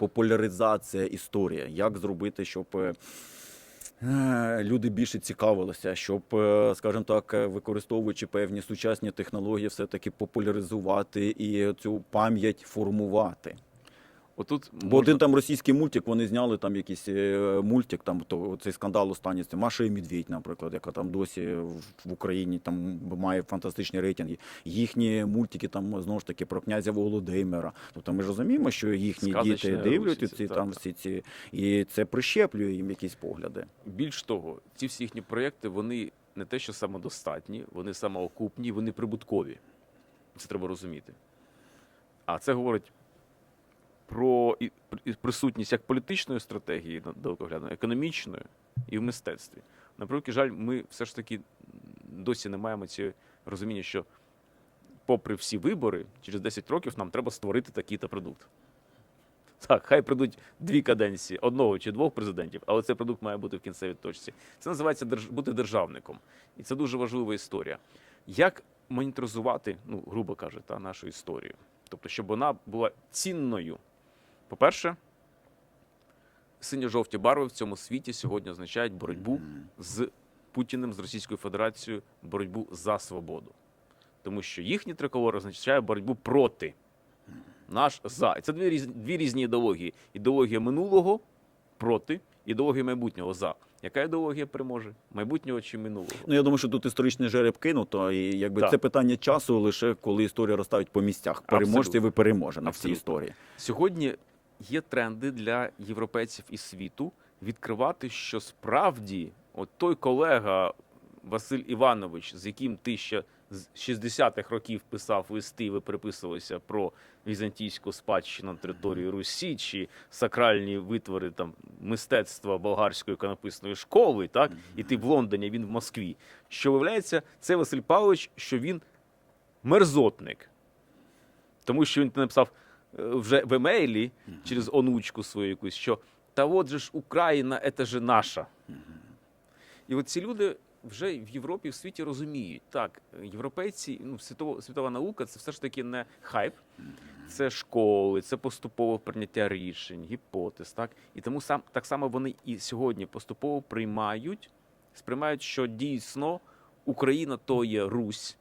популяризація історії. Як зробити, щоб е, е, люди більше цікавилися, щоб, е, скажімо так, використовуючи певні сучасні технології, все-таки популяризувати і цю пам'ять формувати. Отут Бо один там російський мультик, вони зняли там якийсь е, мультик, там то цей скандал останній Маша і Медведь, наприклад, яка там досі в- Україні там має фантастичні рейтинги. Їхні мультики там знову ж таки про князя Володимира. Тобто ми ж розуміємо, що їхні Сказочне діти дивляться ці так, там так. всі ці, і це прищеплює їм якісь погляди. Більш того, ці всі їхні проєкти, вони не те, що самодостатні, вони самоокупні, вони прибуткові. Це треба розуміти. А це говорить про присутність як політичної стратегії далекоглядної, економічної і в мистецтві. На жаль, ми все ж таки досі не маємо цього розуміння, що, попри всі вибори, через 10 років нам треба створити такий-то продукт. Так, хай прийдуть дві каденції одного чи двох президентів, але цей продукт має бути в кінцевій точці. Це називається бути державником. І це дуже важлива історія. Як моніторизувати, ну, грубо кажучи, та, нашу історію? Тобто, щоб вона була цінною. По-перше, синьо-жовті барви в цьому світі сьогодні означають боротьбу з Путіним, з Російською Федерацією, боротьбу за свободу. Тому що їхній триколор означає боротьбу проти наш за. І це дві різні, дві різні ідеології. Ідеологія минулого проти, ідеологія майбутнього за. Яка ідеологія переможе? Майбутнього чи минулого? Ну я думаю, що тут історичний жереб кинуто, і якби Так. це питання часу лише коли історія розставить по місцях. Переможці ви переможете в цій історії. Сьогодні є тренди для європейців і світу відкривати, що справді от той колега Василь Іванович, з яким ти ще з 60-х років писав листи, ви переписувалися про візантійську спадщину на території Русі чи сакральні витвори там мистецтва болгарської іконописної школи, так і ти в Лондоні, він в Москві. Що виявляється, це Василь Павлович, що він мерзотник. Тому що він написав вже в емейлі через онучку свою якусь, що та от же ж Україна, це ж наша. І от ці люди вже в Європі, в світі розуміють, так, європейці, ну, світова, світова наука це все ж таки не хайп, це школи, це поступове прийняття рішень, гіпотез. Так? І тому сам, так само вони і сьогодні поступово приймають, сприймають, що дійсно Україна то є Русь,